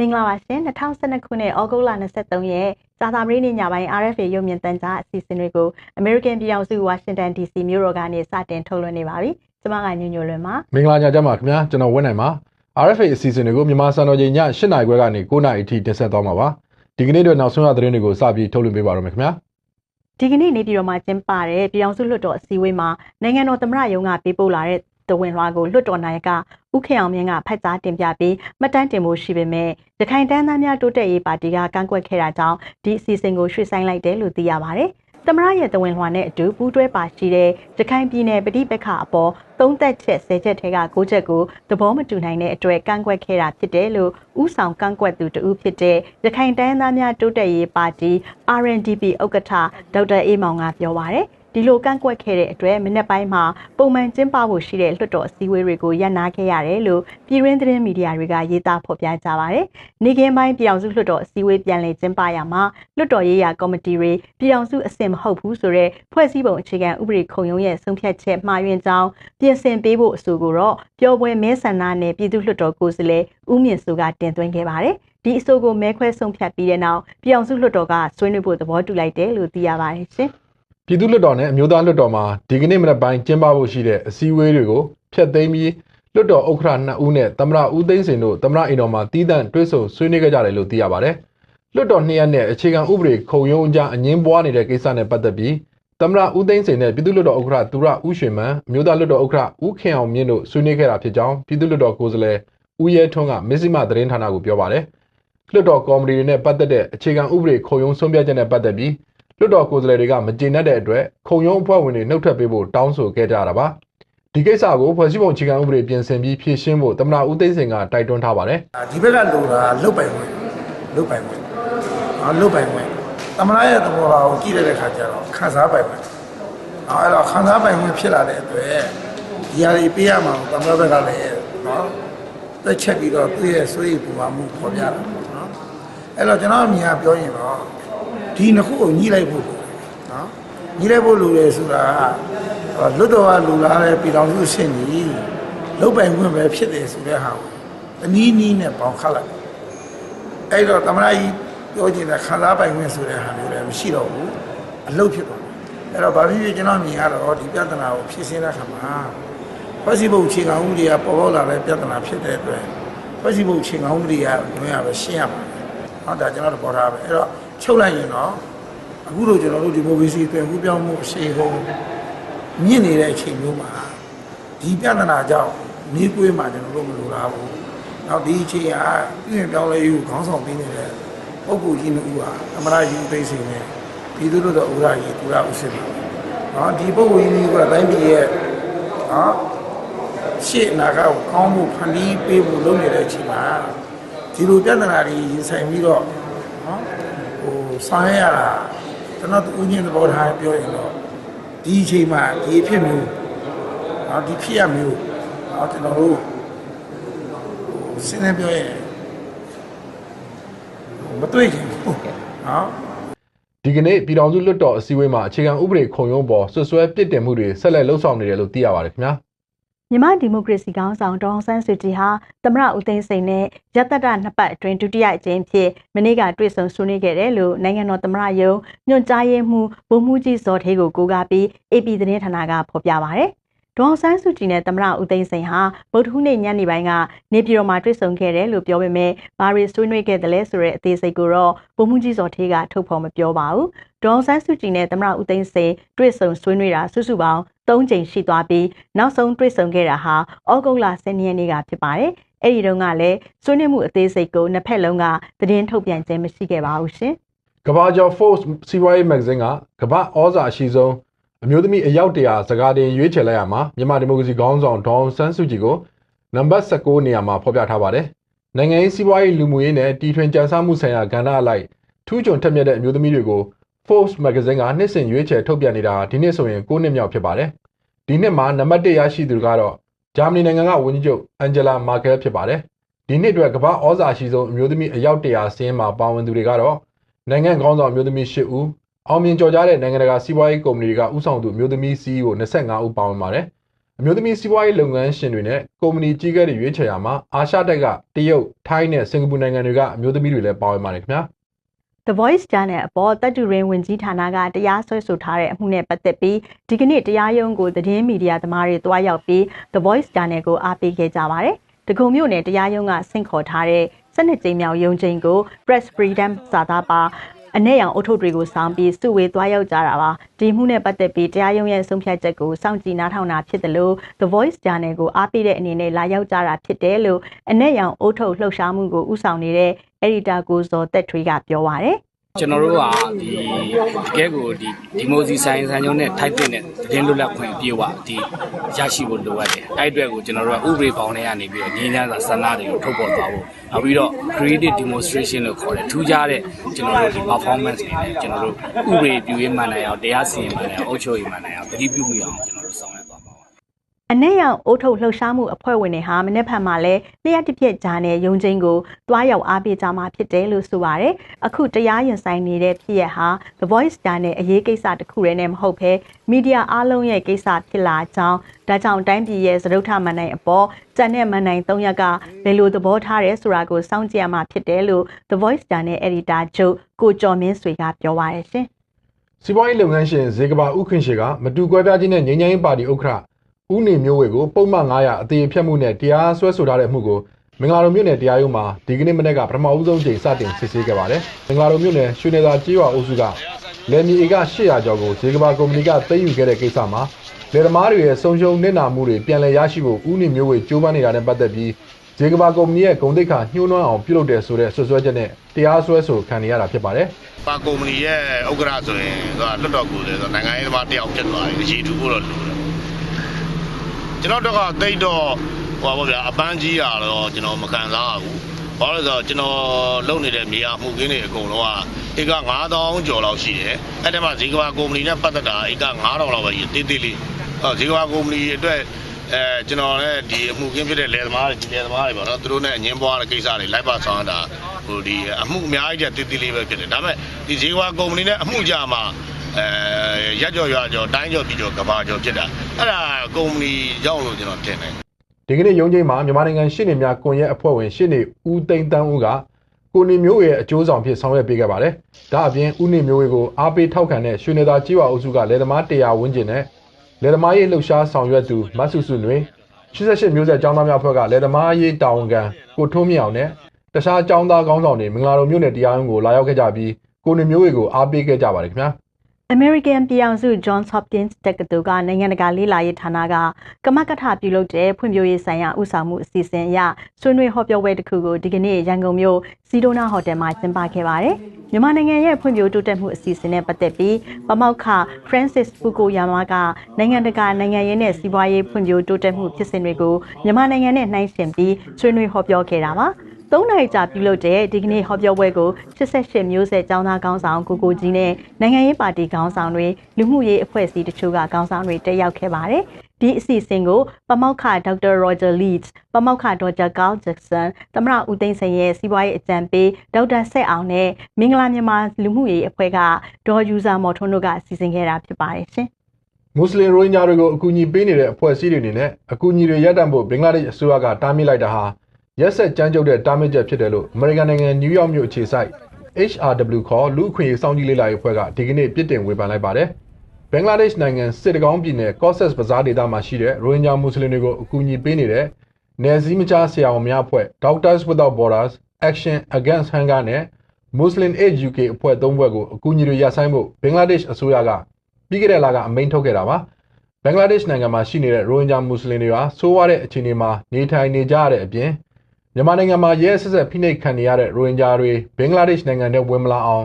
မင်္ဂလာပါရှင်2012ခုနှစ်ဩဂုတ်လ23ရက်ကြာသပတေးနေ့ညပိုင်း RFA ရုပ်မြင်သံကြားအစီအစဉ်တွေကို American ပြည်ထောင်စု Washington DC မြို့တော်ကနေစတင်ထုတ်လွှင့်နေပါပြီ။ကျွန်မကညညလွင်ပါမင်္ဂလာညချမ်းပါခင်ဗျာကျွန်တော်ဝင်းနိုင်ပါ RFA အစီအစဉ်တွေကိုမြန်မာစံတော်ချိန်ည8:00နာရီခွဲကနေ9:00နာရီအထိတင်ဆက်သွားမှာပါဒီကနေ့အတွက်နောက်ဆုံးရသတင်းတွေကိုစပြီးထုတ်လွှင့်ပေးပါတော့မယ်ခင်ဗျာ။ဒီကနေ့နေပြည်တော်မှာကျင်းပတဲ့ပြည်ထောင်စုလွှတ်တော်အစည်းအဝေးမှာနိုင်ငံတော်သမ္မတရုံးကပေးပို့လာတဲ့ တဝင်လွှာကိုလွှတ်တော်နိုင်ကဥခေအောင်မြင့်ကဖတ်ကြားတင်ပြပြီးမှတ်တမ်းတင်မှုရှိပေမဲ့ရခိုင်တန်းသားများတိုးတက်ရေးပါတီကကန့်ကွက်ခဲ့တာကြောင့်ဒီအစီအစဉ်ကိုရွှေ့ဆိုင်းလိုက်တယ်လို့သိရပါတယ်။သမရရဲ့တဝင်လွှာနဲ့အတူပူးတွဲပါရှိတဲ့ရခိုင်ပြည်နယ်ပဋိပက္ခအပေါ်သုံးသက်ချက်၁၀ချက်ထဲက၉ချက်ကိုသဘောမတူနိုင်တဲ့အတွက်ကန့်ကွက်ခဲ့တာဖြစ်တယ်လို့ဥဆောင်ကန့်ကွက်သူတဦးဖြစ်တဲ့ရခိုင်တိုင်းသားများတိုးတက်ရေးပါတီ RNDP ဥက္ကဋ္ဌဒေါက်တာအေးမောင်ကပြောပါရယ် ဒီလိုကန့်ကွက်ခဲ့တဲ့အတွက်မနေ့ပိုင်းမှာပုံမှန်ကျင်းပဖို့ရှိတဲ့လွှတ်တော်အစည်းအဝေးတွေကိုရပ်နားခဲ့ရတယ်လို့ပြည်ရင်းသတင်းမီဒီယာတွေကရေးသားဖော်ပြကြပါတယ်။နေကင်းပိုင်းပြည်အောင်စုလွှတ်တော်အစည်းအဝေးပြန်လည်ကျင်းပရမှာလွှတ်တော်ရေးရာကော်မတီတွေပြည်အောင်စုအဆင့်မဟုတ်ဘူးဆိုတဲ့ဖွဲ့စည်းပုံအခြေခံဥပဒေခုံရုံးရဲ့ဆုံးဖြတ်ချက်မှားယွင်းကြောင်းပြင်ဆင်ပေးဖို့အဆိုကိုတော့ပျော်ပွဲမဲဆန္ဒနယ်ပြည်သူ့လွှတ်တော်ကိုယ်စားလှယ်ဦးမြင့်စိုးကတင်သွင်းခဲ့ပါတယ်။ဒီအဆိုကိုမဲခွဲဆုံးဖြတ်ပြီးတဲ့နောက်ပြည်အောင်စုလွှတ်တော်ကဆွေးနွေးဖို့သဘောတူလိုက်တယ်လို့သိရပါတယ်ရှင်။ ပြည်သူ့လွှတ်တော်နဲ့အမျိုးသားလွှတ်တော်မှာဒီကနေ့မနက်ပိုင်းကျင်းပဖို့ရှိတဲ့အစည်းအဝေးတွေကိုဖျက်သိမ်းပြီးလွှတ်တော်ဥက္ကဋ္ဌ2ဦးနဲ့သမ္မတဦးသိန်းစိန်တို့သမ္မတအိမ်တော်မှာတီးတန့်တွဲဆုံဆွေးနွေးခဲ့ကြတယ်လို့သိရပါတယ်။လွှတ်တော်နှစ်ရက်နဲ့အခြေခံဥပဒေခုံရုံးအကြားအငင်းပွားနေတဲ့ကိစ္စနဲ့ပတ်သက်ပြီးသမ္မတဦးသိန်းစိန်နဲ့ပြည်သူ့လွှတ်တော်ဥက္ကဋ္ဌသူရဦးရွှေမန်းအမျိုးသားလွှတ်တော်ဥက္ကဋ္ဌဦးခင်အောင်မြင့်တို့ဆွေးနွေးခဲ့တာဖြစ်ကြောင်းပြည်သူ့လွှတ်တော်ကိုယ်စားလှယ်ဦးရဲထွန်းကမစ္စည်းမသတင်းဌာနကိုပြောပါတယ်။လွှတ်တော်ကော်မတီတွေနဲ့ပတ်သက်တဲ့အခြေခံဥပဒေခုံရုံးဆုံးဖြတ်ချက်နဲ့ပတ်သက်ပြီး လွှတ်တော်ကိုယ်စားလှယ်တွေကမကျေနပ်တဲ့အတွက်ခုံရုံးအဖွဲ့ဝင်တွေနှုတ်ထွက်ပေးဖို့တောင်းဆိုခဲ့ကြတာပါဒီကိစ္စကိုဖွဲ့စည်းပုံအခြေခံဥပဒေပြင်ဆင်ပြီးဖြည့်ရှင်းဖို့သမ္မတဦးသိန်းစိန်ကတိုက်တွန်းထားပါတယ်ဒီဘက်ကလိုတာလုတ်ပိုင်ဝင်လုတ်ပိုင်ဝင်အာလုတ်ပိုင်ဝင်တမနာရဲ့သဘောထားကိုကြည့်ရတဲ့ခါကျတော့ခန်းစားပိုင်ဝင်အာအဲ့တော့ခန်းစားပိုင်ဝင်ဖြစ်လာတဲ့အတွက်ဒီဟာတွေပေးရမှာတမနာဘက်ကလည်းနော်တက်ချက်ပြီးတော့သူ့ရဲ့စိုးရိမ်ပူပန်မှုပေါ်ပြတာပေါ့နော်အဲ့တော့ကျွန်တော်အမြင်ကပြောရင်တော့ ဒီနှစ်ခုကိုညှိလိုက်ဖို့လိုတယ်နော်ညှိလိုက်ဖို့လိုတယ်ဆိုတာကလွတ်တော်ကလူလာတဲ့ပြည်တော်စုရှင်းကြီးလုတ်ပိုင်ဝင်ပဲဖြစ်တယ်ဆိုတဲ့ဟာကိုတနည်းနည်းနဲ့ပေါင်ခတ်လိုက်အဲ့တော့သမရကြီးပြောချင်တဲ့ခံစားပိုင်ခွင့်ဆိုတဲ့ဟာမျိုးလည်းမရှိတော့ဘူးအလုတ်ဖြစ်တော့အဲ့တော့ဗာဖြစ်ဖြစ်ကျွန်တော်မြင်ရတော့ဒီပြဿနာကိုဖြေရှင်းတဲ့အခါမှာဖွဲ့စည်းပုံအခြေခံဥပဒေကပေါ်ပေါက်လာတဲ့ပြဿနာဖြစ်တဲ့အတွက်ဖွဲ့စည်းပုံအခြေခံဥပဒေကတွင်ရပဲရှင်းရမှာဟောဒါကျွန်တော်တို့ပေါ်ထားပဲအဲ့တော့ ချုပ်လိုက်ရင်တော့အခုလိုကျွန်တော်တို့ဒီမိုကရေစီတွင်ကူးပြောင်းမှုအရှိန်ဟုန်မြင့်နေတဲ့အချိန်မျိုးမှာဒီပြဿနာကြောင့်နေကွေးမှာကျွန်တော်တို့မလိုလားဘူးနောက်ဒီအချိန်ကပြည်ပြောင်းလဲယူခေါင်းဆောင်ပေးနေတဲ့ပုဂ္ဂိုလ်ကြီးနှစ်ဦးဟာအမရယူသိစိန်နဲ့ပြည်သူတို့တော့ဥရကြီးတူရဥစစ်ပါနော်ဒီပုဂ္ဂိုလ်ကြီးကတိုင်းပြည်ရဲ့နော်ရှေ့အနာဂတ်ကိုကောင်းမှုဖန်တီးပေးဖို့လုပ်နေတဲ့အချိန်မှာဒီလိုပြဿနာတွေရင်ဆိုင်ပြီးတော့နော်ဟို ဆောင်ရရတာကျွန်တော်ဦးချင်းသဘောထားပြောရင်တော့ဒီအချိန်မှာဒီအဖြစ်မျိုးနော်ဒီဖြစ်ရမျိုးနော်ကျွန်တော်တို့ရှင်းနေပြောရင်မတွေ့ချင်ဘူးနော်ဒီကနေ့ပြည်တော်စုလွှတ်တော်အစည်းအဝေးမှာအခြေခံဥပဒေခုံရုံးပေါ်ဆွဆွဲပြစ်တင်မှုတွေဆက်လက်လှုပ်ဆောင်နေတယ်လို့သိရပါတယ်ခင်ဗျာ မြန်မာဒီမိုကရေစီကောင်ဆောင်ဒေါအောင်ဆန်းစုကြည်ဟာသမရဦးသိန်းစိန်နဲ့ရတ္တတနှစ်ပတ်အတွင်းဒုတိယအကြိမ်ဖြစ်မနေ့ကတွေ့ဆုံဆွေးနွေးခဲ့တယ်လို့နိုင်ငံတော်သမရယုံညွှန်ကြားရေးမှူးဗိုလ်မှူးကြီးဇော်ထေးကိုကိုးကားပြီး AP သတင်းဌာနကဖော်ပြပါဗျ။ဒေါအောင်ဆန်းစုကြည်နဲ့သမရဦးသိန်းစိန်ဟာဗုဒ္ဓဟူးနေ့ညနေပိုင်းကနေပြည်တော်မှာတွေ့ဆုံခဲ့တယ်လို့ပြောပေမဲ့ဘာတွေဆွေးနွေးခဲ့တယ်လဲဆိုတဲ့အသေးစိတ်ကိုတော့ဗိုလ်မှူးကြီးဇော်ထေးကထုတ်ဖော်မပြောပါဘူး။ဒေါအောင်ဆန်းစုကြည်နဲ့သမရဦးသိန်းစိန်တွေ့ဆုံဆွေးနွေးတာစုစုပေါင်း ၃ချိန်ရှိသွားပြီးနောက်ဆုံးတွေ့ဆုံခဲ့တာဟာဩဂုတ်လ10ရက်နေ့ကဖြစ်ပါတယ်။အဲ့ဒီတုန်းကလည်းဆွေးနွေးမှုအသေးစိတ်ကိုနှစ်ဖက်လုံးကသတင်းထုတ်ပြန်ခြင်းမရှိခဲ့ပါဘူးရှင်။ကဘာကျော် Force စီးပွားရေးမဂ္ဂဇင်းကကဘာဩဇာအရှိဆုံးအမျိုးသမီးအယောက်တရာစကားတင်ရွေးချယ်လိုက်ရမှာမြန်မာဒီမိုကရေစီခေါင်းဆောင်ဒေါအောင်ဆန်းစုကြည်ကိုနံပါတ်16နေရာမှာဖော်ပြထားပါတယ်။နိုင်ငံရေးစီးပွားရေးလူမှုရေးနဲ့တီထွင်ကြံစမှုဆိုင်ရာကဏ္ဍအလိုက်ထူးချွန်ထက်မြက်တဲ့အမျိုးသမီးတွေကို Force မဂ္ဂဇင်းကနှစ်စဉ်ရွေးချယ်ထုတ်ပြန်နေတာဒီနှစ်ဆိုရင်9နှစ်မြောက်ဖြစ်ပါတယ်။ဒီနှစ်မှာနံပါတ်1ရရှိသူကတော့ဂျာမနီနိုင်ငံကဝန်ကြီးချုပ်အန်ဂျလာမာကယ်ဖြစ်ပါတယ်။ဒီနှစ်အတွက်ကမ္ဘာဩဇာအရှိဆုံးအမျိုးသမီးအယောက်တရာစင်းမှာပါဝင်သူတွေကတော့နိုင်ငံခေါင်းဆောင်အမျိုးသမီး10ဦးအောင်မြင်ကျော်ကြားတဲ့နိုင်ငံတကာစီးပွားရေးကုမ္ပဏီတွေကဥဆောင်သူအမျိုးသမီး CEO 25ဦးပါဝင်ပါတယ်။အမျိုးသမီးစီးပွားရေးလုပ်ငန်းရှင်တွေနဲ့ကုမ္ပဏီကြီးကဲတွေရွေးချယ်ရမှာအာရှတိုက်ကတရုတ်ထိုင်းနဲ့စင်ကာပူနိုင်ငံတွေကအမျိုးသမီးတွေလည်းပါဝင်ပါတယ်ခင်ဗျာ The Voice Channel အပေါ်တပ်တူရင်းဝင်ကြီးဌာနကတရားစွဲဆိုထားတဲ့အမှုနဲ့ပတ်သက်ပြီးဒီကနေ့တရားရုံးကိုသတင်းမီဒီယာသမားတွေတွားရောက်ပြီး The Voice Channel ကိုအားပေးခဲ့ကြပါတယ်။တကုံမြို့နယ်တရားရုံးကဆင့်ခေါ်ထားတဲ့စနစ်ကြိမ်မြောက်ရုံးချိန်ကို Press Freedom စာသားပါအ내ရောင်အုတ်ထုတ်တွေကိုစောင်းပြီးစုဝေးသွားရောက်ကြတာပါဒီမှုနဲ့ပတ်သက်ပြီးတရားရုံးရဲ့ဆုံးဖြတ်ချက်ကိုစောင့်ကြည့်နားထောင်တာဖြစ်တယ်လို့ The Voice Channel ကိုအားပေးတဲ့အနေနဲ့လာရောက်ကြတာဖြစ်တယ်လို့အ내ရောင်အုတ်ထုတ်လှုပ်ရှားမှုကိုဥဆောင်နေတဲ့ editor ကိုဇော်သက်ထွေးကပြောပါရယ်ကျွန်တော်တို့ကဒီတကယ်ကိုဒီဒီမိုစီဆိုင်ဆန်ရုံးနဲ့ထိုက်တဲ့သတင်းလွတ်လပ်ခွင့်အပြည့်အဝဒီရရှိဖို့လိုအပ်တယ်။အဲ့အတွက်ကိုကျွန်တော်တို့ကဥပဒေပေါင်းထဲကနေပြီးတော့ငြင်းချမ်းစာဆန္ဒတွေကိုထုတ်ပေါ်သွားဖို့နောက်ပြီးတော့ creative demonstration လို့ခေါ်တယ်ထူးခြားတဲ့ကျွန်တော်တို့ဒီ performance တွေနဲ့ကျွန်တော်တို့ဥပဒေပြုရေးမှန်နိုင်အောင်တရားစီရင်မှန်နိုင်အောင်အုပ်ချုပ်ရေးမှန်နိုင်အောင်တတိပြုမိအောင်ကျွန်တော်တို့ဆောင်ရွက်သွားပါမယ် အ내ရောင်အိုးထုတ်လှုပ်ရှားမှုအဖွဲ့ဝင်တွေဟာမနေ့ဖက်မှာလဲလျှက်တစ်ပြက်ဂျာနယ်ရုံချင်းကိုတွားရောက်အားပေးကြမှာဖြစ်တယ်လို့ဆိုပါရယ်အခုတရားရင်ဆိုင်နေတဲ့ဖြစ်ရဟာ The Voice ဂျာနယ်အရေးကိစ္စတစ်ခုတည်းနဲ့မဟုတ်ဘဲမီဒီယာအားလုံးရဲ့ကိစ္စဖြစ်လာကြောင်းဒါကြောင့်တိုင်းပြည်ရဲ့သရုပ်ထမန်နိုင်အပေါ်ကြံတဲ့မန်နိုင်၃ရက်ကဘယ်လိုသဘောထားရဲဆိုတာကိုစောင့်ကြည့်ရမှာဖြစ်တယ်လို့ The Voice ဂျာနယ် editor ချုပ်ကိုကျော်မင်းဆွေကပြောပါရယ်ရှင်စီးပွားရေးလုပ်ငန်းရှင်ဇေကဘာဥခင်ရှေကမတူကွဲပြားခြင်းနဲ့ငြိမ်းချမ်းရေးပါတီဥက္ကဋ္ဌ ဦးနေမျိုးဝေကိုပုံမှန်900အသေးအဖြတ်မှုနဲ့တရားစွဲဆိုထားတဲ့မှုကိုမင်္ဂလာတော်မြို့နယ်တရားရုံးမှာဒီကနေ့မနေ့ကပထမဦးဆုံးချိန်စတင်စစ်ဆေးခဲ့ပါတယ်။မင်္ဂလာတော်မြို့နယ်ရွှေနေသာကြေးရွာအုပ်စုကလယ်မြေဧက800ကျော်ကိုဇေကဘာကုမ္ပဏီကသိမ်းယူခဲ့တဲ့ကိစ္စမှာလယ်သမားတွေရဲ့ဆုံးရှုံးနစ်နာမှုတွေပြန်လည်ရရှိဖို့ဦးနေမျိုးဝေကြိုးပမ်းနေတာနဲ့ပတ်သက်ပြီးဇေကဘာကုမ္ပဏီရဲ့ဂုဏ်သိက္ခာညှိုးနှွမ်းအောင်ပြုလုပ်တဲ့ဆိုတဲ့ဆွဆွဲချက်နဲ့တရားစွဲဆိုခံနေရတာဖြစ်ပါတယ်။ပါကုမ္ပဏီရဲ့ဥက္ကဋ္ဌဆိုရင်သူကလွတ်တော်ကိုယ်တယ်ဆိုတော့နိုင်ငံရေးသမားတယောက်ဖြစ်သွားတယ်အခြေတူဖို့တော့လိုတယ် ကျွန်တော်တို့ကတိတ်တော့ဟိုပါဗျာအပန်းကြီးရတော့ကျွန်တော်မခံစားရဘူးဘာလို့လဲဆိုတော့ကျွန်တော်လုပ်နေတဲ့မြေယာမှုခင်းတွေအကုန်လုံးကဧက9000ကျော်လောက်ရှိတယ်အဲ့ဒါမှဇေကဘာကုမ္ပဏီနဲ့ပတ်သက်တာဧက9000လောက်ပဲရှိသေးသေးလေးဟောဇေကဘာကုမ္ပဏီအတွက်အဲကျွန်တော်လည်းဒီအမှုကင်းဖြစ်တဲ့လယ်သမားတွေဒီလယ်သမားတွေပေါ့နော်သူတို့နဲ့အငင်းပွားတဲ့ကိစ္စတွေလိုက်ပါဆောင်တာဟိုဒီအမှုအများကြီးတည်းတေးသေးလေးပဲဖြစ်တယ်ဒါပေမဲ့ဒီဇေဝါကုမ္ပဏီနဲ့အမှုကြမှာ အဲရက်ကြော်ရွာကြော်တိုင်းကြော်ပြည်ကြော်ကဘာကြော်ဖြစ်တာအဲ့ဒါကုမ္ပဏီကြောင့်လို့ကျွန်တော်ထင်တယ်ဒီကနေ့ရုံးချိန်မှာမြန်မာနိုင်ငံရှစ်နေများကွန်ရက်အဖွဲ့ဝင်ရှစ်နေဦးသိန်းတန်းဦးကကိုနေမျိုးရဲ့အကျိုးဆောင်ဖြစ်ဆောင်ရွက်ပေးခဲ့ပါတယ်။ဒါအပြင်ဦးနေမျိုးကိုအားပေးထောက်ခံတဲ့ရွှေနေသာကြီးဝါအုပ်စုကလယ်သမား100ဝန်းကျင်နဲ့လယ်သမားရေးလှုပ်ရှားဆောင်ရွက်သူမဆုစုနွေ88မျိုးဆက်ចောင်းသားများအဖွဲ့ကလယ်သမားရေးတာဝန်ခံကိုထုံးမြောင်နဲ့တခြားចောင်းသားကောင်းဆောင်တွေမင်္ဂလာတော်မြို့နယ်တရားရုံးကိုလာရောက်ခဲ့ကြပြီးကိုနေမျိုးကိုအားပေးခဲ့ကြပါတယ်ခင်ဗျာ။ American ပြည်အောင်စု Johns Hopkins တက္ကသိုလ်ကနိုင်ငံတကာလေ့လာရေးဌာနကကမကထပြုလုပ်တဲ့ဖွံ့ဖြိုးရေးဆိုင်ရာဥဆောင်မှုအစီအစဉ်အရဆွေးနွေးဟောပြောပွဲတစ်ခုကိုဒီကနေ့ရန်ကုန်မြို့စီဒိုနာဟိုတယ်မှာကျင်းပခဲ့ပါတယ်။မြန်မာနိုင်ငံရဲ့ဖွံ့ဖြိုးတိုးတက်မှုအစီအစဉ်နဲ့ပတ်သက်ပြီးပမောက်ခ Francis Fukuyama ကနိုင်ငံတကာနိုင်ငံရေးနဲ့စီးပွားရေးဖွံ့ဖြိုးတိုးတက်မှုဖြစ်စဉ်တွေကိုမြန်မာနိုင်ငံနဲ့နှိုင်းယှဉ်ပြီးဆွေးနွေးဟောပြောခဲ့တာပါ။ သုံးနိုင်ကြာပြုလုပ်တဲ့ဒီကနေ့ဟောပြောပွဲကို88မျိုးဆက်ចောင်းသားကောင်းဆောင်ကိုကိုကြီးနဲ့နိုင်ငံရေးပါတီကောင်းဆောင်တွေလူမှုရေးအဖွဲ့အစည်းတချို့ကကောင်းဆောင်တွေတက်ရောက်ခဲ့ပါတယ်။ဒီအစီအစဉ်ကိုပမောက်ခဒေါက်တာရောဂျာလီစ်ပမောက်ခဒေါက်တာကားဂျက်ဆန်သမရဦးသိန်းစိန်ရဲ့စီးပွားရေးအကြံပေးဒေါက်တာဆက်အောင်နဲ့မင်္ဂလာမြန်မာလူမှုရေးအဖွဲ့ကဒေါ်ယူဇာမော်ထွန်းတို့ကစီစဉ်ခဲ့တာဖြစ်ပါတယ်ရှင်။မွတ်စလင်ရိုဟင်ဂျာတွေကိုအကူအညီပေးနေတဲ့အဖွဲ့အစည်းတွေအနေနဲ့အကူအညီတွေရပ်တန့်ဖို့ဘင်္ဂလားဒေ့ရှ်အစိုးရကတားမြစ်လိုက်တာဟာ ရက်ဆက်ကြမ်းကြုတ်တဲ့တားမြစ်ချက်ဖြစ်တယ်လို့အမေရိကန်နိုင်ငံနယူးယောက်မြို့အခြေစိုက် HRW ခေါ်လူအခွင့်အရေးစောင့်ကြည့်လေ့လာရေးအဖွဲ့ကဒီကနေ့ပြစ်တင်ဝေဖန်လိုက်ပါတယ်။ဘင်္ဂလားဒေ့ရှ်နိုင်ငံစစ်တကောင်းပြည်နယ် Cox's Bazar ဒေသမှာရှိတဲ့ရိုဟင်ဂျာမွတ်စလင်တွေကိုအကူအညီပေးနေတဲ့နယ်စည်းမခြားဆရာဝန်များအဖွဲ့ Doctors Without Borders Action Against Hunger နဲ့ Muslim Aid UK အဖွဲ့သုံးဖွဲ့ကိုအကူအညီတွေရပ်ဆိုင်းဖို့ဘင်္ဂလားဒေ့ရှ်အစိုးရကပြီးခဲ့တဲ့လကအမိန့်ထုတ်ခဲ့တာပါ။ဘင်္ဂလားဒေ့ရှ်နိုင်ငံမှာရှိနေတဲ့ရိုဟင်ဂျာမွတ်စလင်တွေဟာဆိုးဝါးတဲ့အခြေအနေမှာနေထိုင်နေကြရတဲ့အပြင် မြန်မာနိုင်ငံမှာရဲဆက်ဆက်ဖိနှိပ်ခံနေရတဲ့ရိုဟင်ဂျာတွေဘင်္ဂလားဒေ့ရှ်နိုင်ငံထဲဝင်မလာအောင်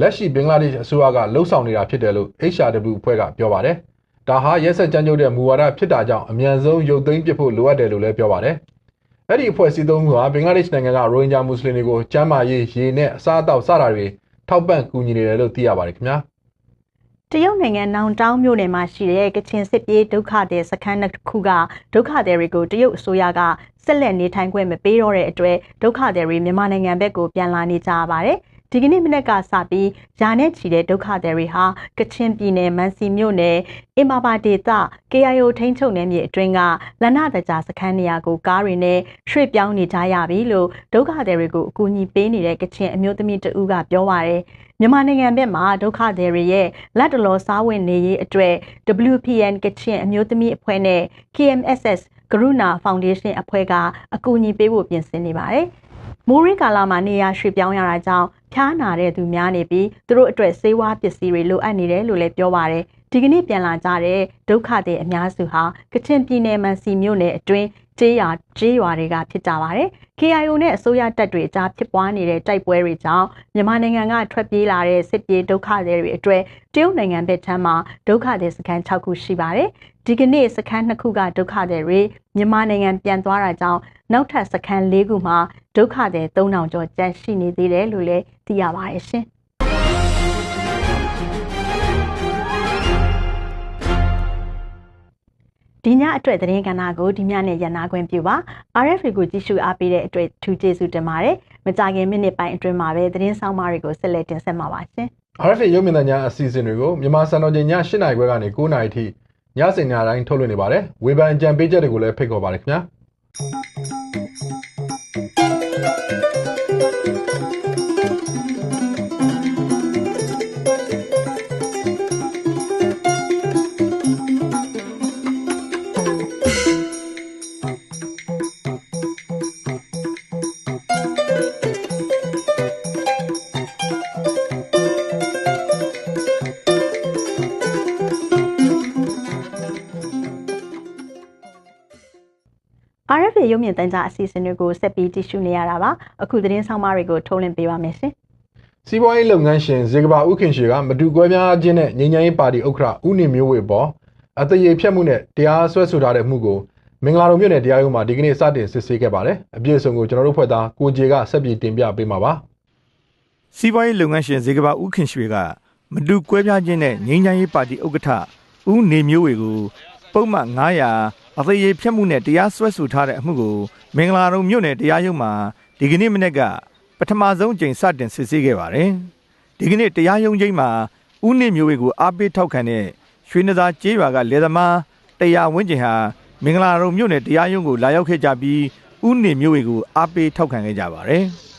လက်ရှိဘင်္ဂလားဒေ့ရှ်အစိုးရကလှုံ့ဆော်နေတာဖြစ်တယ်လို့ HRW အဖွဲ့ကပြောပါတယ်။ဒါဟာရဲဆက်ကြမ်းကြုတ်တဲ့မူဝါဒဖြစ်တာကြောင့်အမြန်ဆုံးရုပ်သိမ်းပစ်ဖို့လိုအပ်တယ်လို့လည်းပြောပါတယ်။အဲ့ဒီအဖွဲ့အစည်းသုံးခုဟာဘင်္ဂလားဒေ့ရှ်နိုင်ငံကရိုဟင်ဂျာမွတ်စလင်တွေကိုကျန်းမာရေးရေနဲ့အစားအသောက်စတာတွေထောက်ပံ့ကူညီနေတယ်လို့သိရပါတယ်ခင်ဗျာ။ တရုတ်နိုင်ငံနောင်တောင်းမြို့နယ်မှာရှိတဲ့ကချင်စစ်ပြေးဒုက္ခသည်စခန်းတစ်ခုကဒုက္ခသည်တွေကိုတရုတ်အစိုးရကဆက်လက်နေထိုင်ခွင့်မပေးတော့တဲ့အတွက်ဒုက္ခသည်တွေမြန်မာနိုင်ငံဘက်ကိုပြန်လာနေကြရပါတယ်။ဒီကနေ့မနေ့ကစပြီးယာနဲ့ချီတဲ့ဒုက္ခသည်တွေဟာကချင်ပြည်နယ်မန်စီမြို့နယ်အင်မာဘာဒေသ KIO ထိန်းချုပ်နယ်မြေအတွင်းကလနတကြားစခန်းနေရာကိုကားတွေနဲ့ရွှေ့ပြောင်းနေကြရပြီလို့ဒုက္ခသည်တွေကိုအကူအညီပေးနေတဲ့ကချင်အမျိုးသမီးတဦးကပြောပါရယ် မြန်မာနိုင်ငံဘက်မှာဒုက္ခသည်တွေရဲ့လက်တလောစားဝင်နေရေးအတွက် WPN ကချင်အမျိုးသမီးအဖွဲ့နဲ့ KMSS ကရုဏာဖောင်ဒေးရှင်းအဖွဲ့ကအကူအညီပေးဖို့ပြင်ဆင်နေပါတယ်။မိုးရင်းကာလမှာနေရာရွှေ့ပြောင်းရတာကြောင့် ဖျားနာတဲ့သူများနေပြီးသူတို့အတွက်ဆေးဝါးပစ္စည်းတွေလိုအပ်နေတယ်လို့လည်းပြောပါတယ်။ဒီကနေ့ပြန်လာကြတဲ့ဒုက္ခသည်အများစုဟာကချင်ပြည်နယ်မန်စီမြို့နယ်အတွင်းကျေးရွာကျေးရွာတွေကဖြစ်ကြပါတယ်။ KIO နဲ့အစိုးရတပ်တွေအကြားဖြစ်ပွားနေတဲ့တိုက်ပွဲတွေကြောင့်မြန်မာနိုင်ငံကထွက်ပြေးလာတဲ့စစ်ပြေးဒုက္ခသည်တွေအတွက်တရုတ်နိုင်ငံဘက်ခြမ်းမှာဒုက္ခသည်စခန်း6ခုရှိပါတယ်။ ဒီကနေ့စခန်း2ခုကဒုက္ခသည်တွေမြန်မာနိုင်ငံပြန်သွားတာကြောင့်နောက်ထပ်စခန်း4ခုမှာဒုက္ခသည်3000ကျော်ကျန်ရှိနေသေးတယ်လို့လည်းသိရပါတယ်ရှင်။ဒီညအတွက်သတင်းကဏ္ဍကိုဒီညနဲ့ရန်နာခွင့်ပြုပါ RFA ကိုကြည့်ရှုအားပေးတဲ့အတွက်ထူးကျေးဇူးတင်ပါတယ်မကြခင်မိနစ်ပိုင်းအတွင်းမှာပဲသတင်းဆောင်မတွေကိုဆက်လက်တင်ဆက်မှာပါရှင် RFA ရုပ်မြင်သံကြားအစီအစဉ်တွေကိုမြန်မာစံတော်ချိန်ည8:00နာရီခွဲကနေ9:00နာရီထိ ညစဉ်ညတိုင်းထုတ်လွှင့်နေပါတယ်ဝေဖန်ကြံပေးချက်တွေကိုလည်းဖိတ်ခေါ်ပါတယ်ခင်ဗျာ ရုပ်မြင်သံကြားအစီအစဉ်တွေကိုဆက်ပြီးကြည့်ရှုနေရတာပါအခုသတင်းဆောင်မတွေကိုထုတ်လွှင့်ပေးပါမယ်ရှင်စီးပွားရေးလုပ်ငန်းရှင်ဇေကဘာဥခင်ရှေကမတူကွဲပြားခြင်းနဲ့ငြိမ်းချမ်းရေးပါတီဥက္ကဋ္ဌဦးနေမျိုးဝေပေါ်အတရေဖြတ်မှုနဲ့တရားစွဲဆိုထားတဲ့မှုကိုမင်္ဂလာတော်မြို့နယ်တရားရုံးမှာဒီကနေ့စတင်စစ်ဆေးခဲ့ပါတယ်အပြည့်အစုံကိုကျွန်တော်တို့ဖွဲ့သားကိုကြေကဆက်ပြီးတင်ပြပေးမှာပါစီးပွားရေးလုပ်ငန်းရှင်ဇေကဘာဦးခင်ရွှေကမတူကွဲပြားခြင်းနဲ့ငြိမ်းချမ်းရေးပါတီဥက္ကဋ္ဌဦးနေမျိုးဝေကို ပုံမှန်900အသေးရေဖြတ်မှုနဲ့တရားစွဲဆိုထားတဲ့အမှုကိုမင်္ဂလာတုံမြို့နယ်တရားရုံးမှာဒီကနေ့မနေ့ကပထမဆုံးအကြိမ်စတင်စစ်ဆေးခဲ့ပါတယ်။ဒီကနေ့တရားရုံးချိန်မှာဦးနေမျိုးဝေကိုအားပေးထောက်ခံတဲ့ရွှေနသာကျေးရွာကလယ်သမားတရားဝင်းကျင်ဟာမင်္ဂလာတုံမြို့နယ်တရားရုံးကိုလာရောက်ခဲ့ကြပြီးဦးနေမျိုးဝေကိုအားပေးထောက်ခံခဲ့ကြပါတယ်။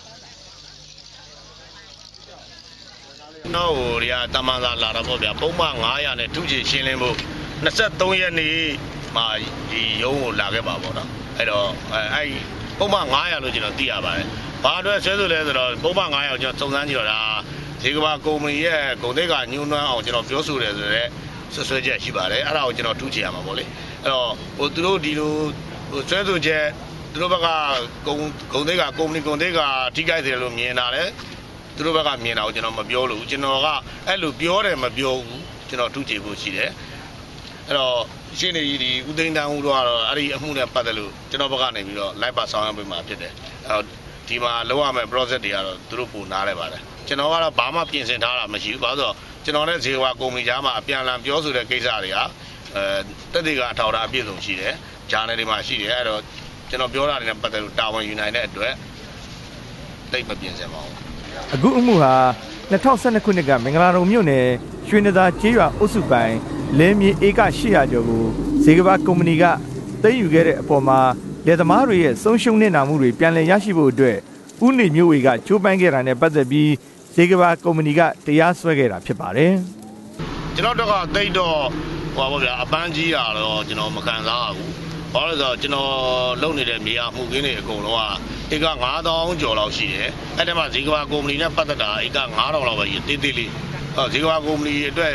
နောက်ဟိုတွေကတမန်စာလာတော့ပေါ့ဗျာပုံမှန်900နဲ့ထုချေရှင်းလင်းဖို့ 23ရက်နေ့မှာဒီရုံးကိုလာခဲ့ပါပေါ့နော်အဲ့တော့အဲအဲ့ပုံမှန်900လို့ကျွန်တော်သိရပါတယ်ဘာအတွက်ဆွဲဆိုလဲဆိုတော့ပုံမှန်900ကိုကျွန်တော်စုံစမ်းကြည့်တော့ဒါဒီကဘာကုမ္ပဏီရဲ့ဂုဏ်သိက္ခာညှိုးနှွမ်းအောင်ကျွန်တော်ပြောဆိုတယ်ဆိုတော့ဆွဆွဲချက်ရှိပါတယ်အဲ့ဒါကိုကျွန်တော်ထုချေရမှာပေါ့လေအဲ့တော့ဟိုသူတို့ဒီလိုဟိုဆွဲဆိုချက်သူတို့ဘက်ကဂုံဂုံသိက္ခာကုမ္ပဏီဂုံသိက္ခာထိခိုက်တယ်လို့မြင်တာလေသူတို့ဘက်ကမြင်တာကိုကျွန်တော်မပြောလို့ကျွန်တော်ကအဲ့လိုပြောတယ်မပြောဘူးကျွန်တော်ထုချေဖို့ရှိတယ် အဲ့တော့ရှင်းနေကြီးဒီဦးသိန်းတန်းဦးတို့ကတော့အဲ့ဒီအမှုနဲ့ပတ်သက်လို့ကျွန်တော်ဘက်ကနေပြီးတော့လိုက်ပါဆောင်ရွက်ပေးမှာဖြစ်တယ်အဲ့တော့ဒီမှာလောက်ရမယ့် process တွေကတော့သူတို့ပုံနားလဲပါတယ်ကျွန်တော်ကတော့ဘာမှပြင်ဆင်ထားတာမရှိဘူးဘာလို့ဆိုတော့ကျွန်တော်နဲ့ဇေဝါကုမ္ပဏီကြားမှာအပြန်အလှန်ပြောဆိုတဲ့ကိစ္စတွေကအဲတက်တေကအထောက်အထားအပြည့်စုံရှိတယ်ဂျာနယ်တွေမှာရှိတယ်အဲ့တော့ကျွန်တော်ပြောတာတွေနဲ့ပတ်သက်လို့တာဝန်ယူနိုင်တဲ့အတွက်တိတ်မပြင်ဆင်ပါဘူးအခုအမှုဟာ2012ခုနှစ်ကမင်္ဂလာတုံမြို့နယ်ရွှေနသာကျေးရွာအုပ်စုပိုင် လဲမြေဧက800ကျော်ကိုဇေကဘာကုမ္ပဏီကသိမ်းယူခဲ့တဲ့အပေါ်မှာလယ်သမားတွေရဲ့ဆုံးရှုံးနေတာမှုတွေပြန်လည်ရရှိဖို့အတွက်ဥနေမျိုးဝေကချိုးပန်းခဲ့တာနဲ့ပတ်သက်ပြီးဇေကဘာကုမ္ပဏီကတရားစွဲခဲ့တာဖြစ်ပါတယ်ကျွန်တော်တို့ကတိတ်တော့ဟိုပါဗျာအပန်းကြီးရတော့ကျွန်တော်မခံစားရဘူးဘာလို့လဲဆိုတော့ကျွန်တော်လုပ်နေတဲ့မြေယာမှုခင်းတွေအကုန်လုံးကဧက9000ကျော်လောက်ရှိတယ်အဲ့ဒါမှဇီကဘာကုမ္ပဏီနဲ့ပတ်သက်တာဧက9000လောက်ပဲတေးသေးလေးဟောဇီကဘာကုမ္ပဏီအတွက်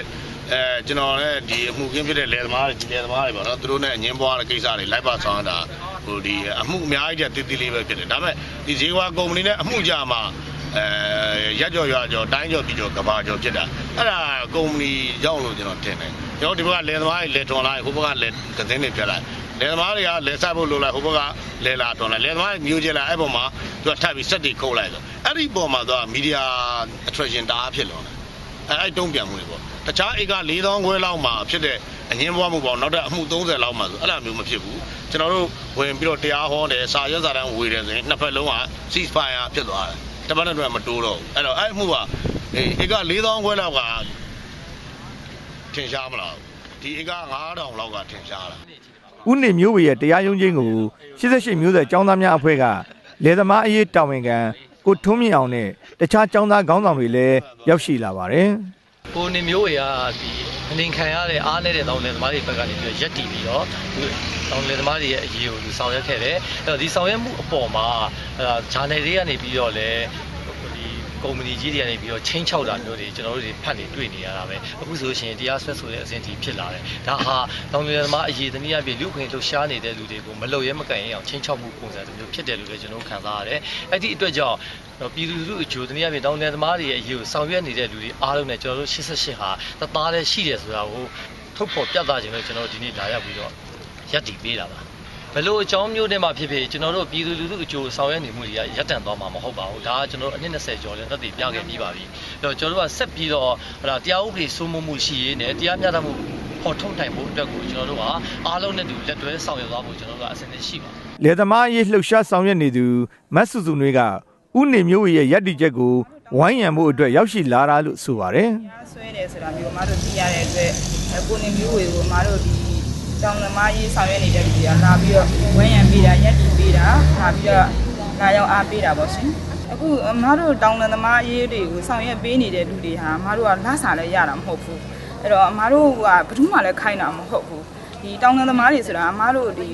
အဲကျွန်တော်လည်းဒီအမှုခင်းဖြစ်တဲ့လယ်သမားတွေလယ်သမားတွေပေါ့နော်သူတို့နဲ့အငင်းပွားတဲ့ကိစ္စတွေလိုက်ပါဆောင်ရတာဟိုဒီအမှုအများကြီးတည်းတေးသေးလေးပဲဖြစ်တယ်ဒါပေမဲ့ဒီဇီကဘာကုမ္ပဏီနဲ့အမှုကြမှာအဲရက်ကြော်ရွာကြော်တိုင်းကြော်ပြီးကြော်ကဘာကြော်ဖြစ်တာအဲ့ဒါကုမ္ပဏီရောက်လို့ကျွန်တော်ထင်တယ်ကျွန်တော်ဒီဘက်ကလယ်သမားတွေလယ်ထွန်လိုက်ဟိုဘက်ကလယ်ကသင်းတွေပြတ်လိုက်လယ်သမားတွေကလယ်ဆက်ဖို့လိုလိုက်ဟိုဘက်ကလယ်လာထွန်လိုက်လယ်သမားတွေမျိုးကျလာအဲ့ပေါ်မှာသူကထပ်ပြီးစက်တွေခုတ်လိုက်ဆိုအဲ့ဒီပေါ်မှာသူကမီဒီယာ attraction တအားဖြစ်လို့အဲ့အဲ့တုံးပြန်မှုတွေပေါ့ တခြားဧက4000ခွဲလောက်မှာဖြစ်တဲ့အငင်းပွားမှုပေါ့နောက်ထပ်အမှု30လောက်မှာဆိုအဲ့လိုမျိုးမဖြစ်ဘူးကျွန်တော်တို့ဝင်ပြီးတော့တရားဟောတယ်စာရွက်စာတမ်းဝေတယ်ဆိုရင်နှစ်ဖက်လုံးက ceasefire ဖြစ်သွားတယ်တပတ်နဲ့တော့မတိုးတော့ဘူးအဲ့တော့အဲ့အမှုကအေးဧက4000ခွဲလောက်ကထင်ရှားမလားဒီဧက9000လောက်ကထင်ရှားလားဦးနေမျိုးဝေရဲ့တရားရုံးချင်းကို88မျိုးဆက်ចောင်းသားများအဖွဲ့ကလေသမားအရေးတာဝန်ခံကိုထွန်းမြင့်အောင်နဲ့တခြားចောင်းသားခေါင်းဆောင်တွေလည်းရောက်ရှိလာပါတယ် ကိုနေမျိုးတွေကဒီအနေခံရတဲ့အားနဲ့တဲ့တောင်းတဲ့သမားတွေဘက်ကနေပြီးတော့ရက်တည်ပြီးတော့သူတောင်းတဲ့သမားတွေရဲ့အရေးကိုသူဆောင်ရွက်ခဲ့တယ်အဲ့တော့ဒီဆောင်ရွက်မှုအပေါ်မှာအဲဂျာနယ်တွေကနေပြီးတော့လည်းဒီ ကုမ္ပဏီကြီးတွေကနေပြီးတော့ချင်းချောက်တာမျိုးတွေကျွန်တော်တို့တွေဖတ်နေတွေ့နေရတာပဲအခုဆိုရှင်တရားစွဲဆိုတဲ့အဆင့်ထိဖြစ်လာတယ်ဒါဟာတောင်းတဲ့သမားအရေးတနည်းအားဖြင့်လူခွင့်လှုပ်ရှားနေတဲ့လူတွေကိုမလုံရဲမကန်ရင်အောင်ချင်းချောက်မှုပုံစံတစ်မျိုးဖြစ်တယ်လို့လည်းကျွန်တော်တို့ခံစားရတယ်အဲ့ဒီအတွက်ကြောင့်တော့ပြည်သူလူထုအကျိုးတနည်းအားဖြင့်တောင်းတသမားတွေရဲ့အရေးကိုဆောင်ရွက်နေတဲ့လူတွေအားလုံးနဲ့ကျွန်တော်တို့88ဟာတသားလေးရှိတယ်ဆိုတာကိုထုတ်ဖော်ပြသခြင်းလို့ကျွန်တော်တို့ဒီနေ့လာရောက်ပြီးတော့ရပ်တည်ပေးတာပါ ဘယ်လိုအကြောင်းမျိုးနဲ့မှဖြစ်ဖြစ်ကျွန်တော်တို့ပြည်သူလူထုအကျိုးဆောင်ရွက်နေမှုတွေကရပ်တန့်သွားမှာမဟုတ်ပါဘူးဒါကကျွန်တော်တို့အနည်း20ကျော်လဲသက်သေပြခဲ့ပြီးပါပြီအဲ့တော့ကျွန်တော်တို့ကဆက်ပြီးတော့ဟလာတရားဥပဒေစိုးမိုးမှုရှိရေးနဲ့တရားမျှတမှုပေါ်ထုတ်နိုင်ဖို့အတွက်ကိုကျွန်တော်တို့ကအားလုံးနဲ့တူလက်တွဲဆောင်ရွက်သွားဖို့ကျွန်တော်တို့ကအစဉ်သင့်ရှိပါတယ်လေသမားအရေးလှုပ်ရှားဆောင်ရွက်နေသူမတ်စုစုနွေးကဦးနေမျိုးဝေရဲ့ရက်တီချက်ကိုဝိုင်းရံမှုအတွက်ရောက်ရှိလာတာလို့ဆိုပါတယ်ဆွဲတယ်ဆိုတာမျိုးမတို့သိရတဲ့အတွက်ကိုနေမျိုးဝေကိုမတို့ဒီ တောင်သမားရေးဆောင်ရွက်နေတဲ့လူတွေကလာပြီးတော့ဝန်းရံပေးတာရက်တီပေးတာလာပြီးတော့လာရောက်အားပေးတာပေါ့ရှင်အခုမတို့တောင်သမားရေးတွေကိုဆောင်ရွက်ပေးနေတဲ့လူတွေဟာမတို့ကလဆာလည်းရတာမဟုတ်ဘူးအဲ့တော့မတို့ကဘယ်သူမှလည်းခိုင်းတာမဟုတ်ဘူးဒီတောင်သမားတွေဆိုတာအမားတို့ဒီ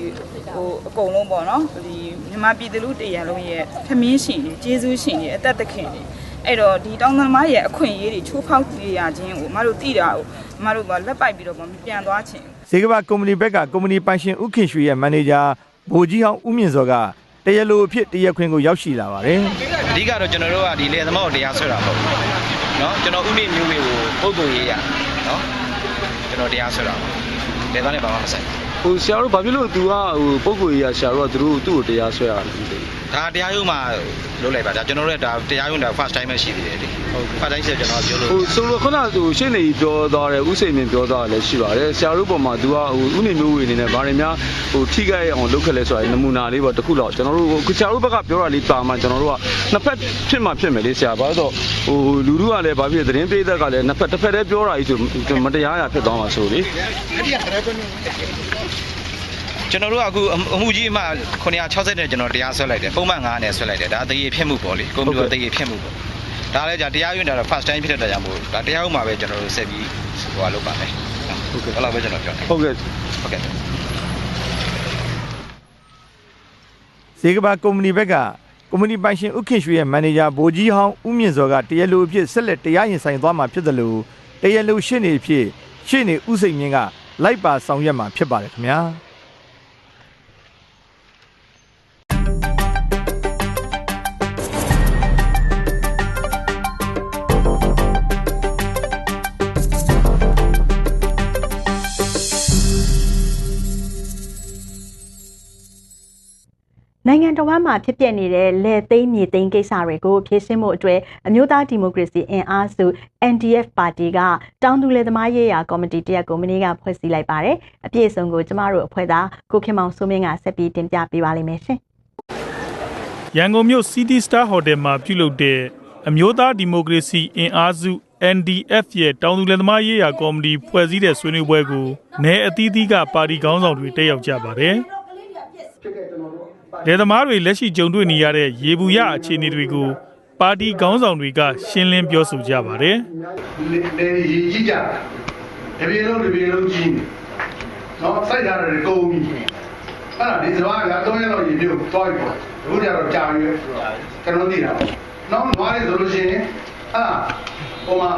ဟိုအကုန်လုံးပေါ့နော်ဒီမြန်မာပြည်သူလူတရံလုံးရဲ့ဖမင်းရှင်တွေကျေးဇူးရှင်တွေအသက်သခင်တွေအဲ့တော့ဒီတောင်သမားရဲ့အခွင့်အရေးတွေချိုးဖောက်နေရခြင်းကိုမတို့သိတာကို မတို့ကလက်ပိုက်ပြီးတော့မပြန်သွားချင်ဘူး ဇေကဘာကုမ္ပဏီဘက်ကကုမ္ပဏီပိုင်ရှင်ဦးခင်ရွှေရဲ့မန်နေဂျာဗိုလ်ကြီးဟောင်းဦးမြင့်စောကတရားလိုအဖြစ်တရားခွင်ကိုရောက်ရှိလာပါတယ် အဓိကတော့ကျွန်တော်တို့ကဒီလေသမားကိုတရားဆွဲတာပေါ့เนาะကျွန်တော်ဥပဒေမျိုးတွေကိုပုံပုံရေးရเนาะကျွန်တော်တရားဆွဲတာပေါ့လေသမားနဲ့ဘာမှမဆိုင်ဘူး ဟိုဆရာတို့ဘာဖြစ်လို့ तू ကဟိုပုံကိုကြီးရဆရာတို့ကသူတို့သူ့ကိုတရားဆွဲရတာလဲမသိဘူး ဒါတရားရုံးမှာလုပ်လိုက်ပါဒါကျွန်တော်တို့ကဒါတရားရုံးဒါ first time ပဲရှိသေးတယ်လေ first time ဆိုကျွန်တော်ပြောလို့ဟိုဆိုတော့ခုနကဟိုရှင်းနေကြီးပြောသွားတယ်ဥစိန်မြင့်ပြောသွားတယ်လည်းရှိပါတယ်ဆရာတို့ပေါ်မှာ तू ကဟိုဥနေမျိုးဝေအနေနဲ့ဗာရင်များဟိုထိခိုက်အောင်လုပ်ခဲ့လဲဆိုတာနမူနာလေးပေါ့တစ်ခုတော့ကျွန်တော်တို့ဟိုဆရာတို့ဘက်ကပြောတာလေးပါမှကျွန်တော်တို့ကနှစ်ဖက်ဖြစ်မှဖြစ်မယ်လေဆရာဘာလို့ဆိုဟိုလူလူကလည်းဘာဖြစ်သတင်းပေးသက်ကလည်းနှစ်ဖက်တစ်ဖက်တည်းပြောတာကြီးဆိုမတရားရဖြစ်သွားမှာဆိုလေကျွ န်တော်တို့ကအခုအမှုကြီးအမှ960နဲ့ကျွန်တော်တရားဆွဲလိုက်တယ်ပုံမှန်9နဲ့ဆွဲလိုက်တယ်ဒါတရေဖြစ်မှုပေါ့လေကွန်ပျူတာတရေဖြစ်မှုပေါ့ဒါလည်းじゃတရားရုံးတာတော့ first time ဖြစ်တဲ့တရားမို့ဒါတရားရုံးမှာပဲကျွန်တော်တို့ဆက်ပြီးဟိုဟာလုပ်ပါမယ်ဟုတ်ကဲ့အဲ့လိုပဲကျွန်တော်ပြောတယ်ဟုတ်ကဲ့ဟုတ်ကဲ့ဇေကဘာကုမ္ပဏီဘက်ကကုမ္ပဏီပိုင်ရှင်ဦးခင်ရွှေရဲ့မန်နေဂျာဗိုလ်ကြီးဟောင်းဦးမြင့်စောကတရားလိုအဖြစ်ဆက်လက်တရားရင်ဆိုင်သွားမှာဖြစ်တယ်လို့တရားလိုရှင်းနေဖြစ်ရှင်းနေဦးစိန်မြင့်ကလိုက်ပါဆောင်ရွက်မှာဖြစ်ပါတယ်ခင်ဗျာ နိုင်ငံတော်ဝန်မှဖြစ်ပျက်နေတဲ့လယ်သိမ်းမြေသိမ်းကိစ္စတွေကိုဖြေရှင်းမှုအတွက်အမျိုးသားဒီမိုကရေစီအင်အားစု NDF ပါတီကတောင်သူလယ်သမားရေးရာကော်မတီတရက်ကိုမနေ့ကဖွဲ့စည်းလိုက်ပါတယ်။အပြည့်အစုံကိုကျမတို့အဖွဲ့သားကိုခင်မောင်စိုးမင်းကဆက်ပြီးတင်ပြပေးပါလိမ့်မယ်ရှင်။ရန်ကုန်မြို့ City Star Hotel မှာပြုလုပ်တဲ့အမျိုးသားဒီမိုကရေစီအင်အားစု NDF ရဲ့တောင်သူလယ်သမားရေးရာကော်မတီဖွဲ့စည်းတဲ့ဆွေးနွေးပွဲကိုနယ်အသီးသီးကပါတီခေါင်းဆောင်တွေတက်ရောက်ကြပါတယ်။ လယ်သမားတွေလက်ရှိကြုံတွေ့နေရတဲ့ရေဘူးရအခြေအနေတွေကိုပါတီခေါင်းဆောင်တွေကရှင်းလင်းပြောဆိုကြပါတယ်။လေလေရည်ကြီးကြတပြေလုံးတပြေလုံးကြီးနေနော်စိုက်ကြတယ်ကုန်ပြီအဲ့ဒါဒီစဘာက3ရက်လောက်ရည်ပြုတ်သွားပြီပေါ့အခုကျတော့ကြာပြီပဲကျွန်တော်သိတာပေါ့နော်နွားလေးဆိုလို့ရှိရင်အဲ့ဒါဟိုမှာ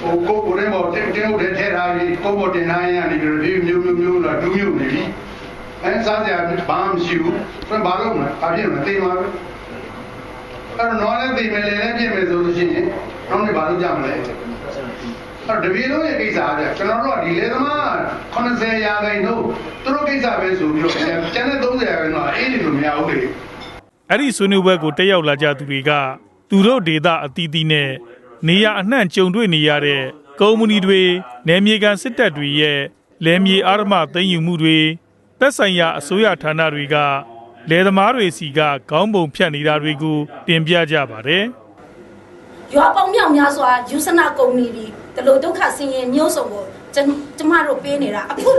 ဟိုကိုကိုရဲမော်တင်းတင်းဟုတ်တယ်ထဲထားပြီးကိုပေါ်တင်ထားရင်ကနေပြီးဒီမျိုးမျိုးမျိုးလာဒူးမျိုးနေပြီ အဲစားကြဘာမှမရှိဘူးဘယ်ဘာလို့မလဲဘာဖြစ်မလဲသိမှာပဲအဲ့တော့နွားလည်းသိမယ်လေလည်းပြင်မယ်ဆိုလို့ရှိရင်နောက်နေ့ဘာလုပ်ကြမလဲအဲ့တော့တပည့်လုံးရဲ့ကိစ္စအားဖြင့်ကျွန်တော်တို့ကဒီလေသမား80ရာခိုင်နှုန်းသူတို့ကိစ္စပဲဆိုပြီးတော့ကျန်တဲ့30ရာခိုင်နှုန်းကအေးနေလို့မရဘူးလေအဲ့ဒီဆွေးနွေးပွဲကိုတက်ရောက်လာကြသူတွေကသူတို့ဒေသအသီးသီးနဲ့နေရအနှံ့ကြုံတွေ့နေရတဲ့ကုမ္ပဏီတွေနယ်မြေကန်စစ်တပ်တွေရဲ့လယ်မြေအာရမသိမ်းယူမှုတွေ သက်ဆိုင်ရာအစိုးရဌာနတွေကလယ်သမားတွေစီကခေါင်းပုံဖြတ်နေတာတွေကိုတင်ပြကြပါတယ်။ရွာပေါင်းမြောက်များစွာယူဆနာကုမ္ပဏီတွေဒီလိုဒုက္ခဆင်းရဲမျိုးစုံကိုကျမကျမတို့ပေးနေတာအခု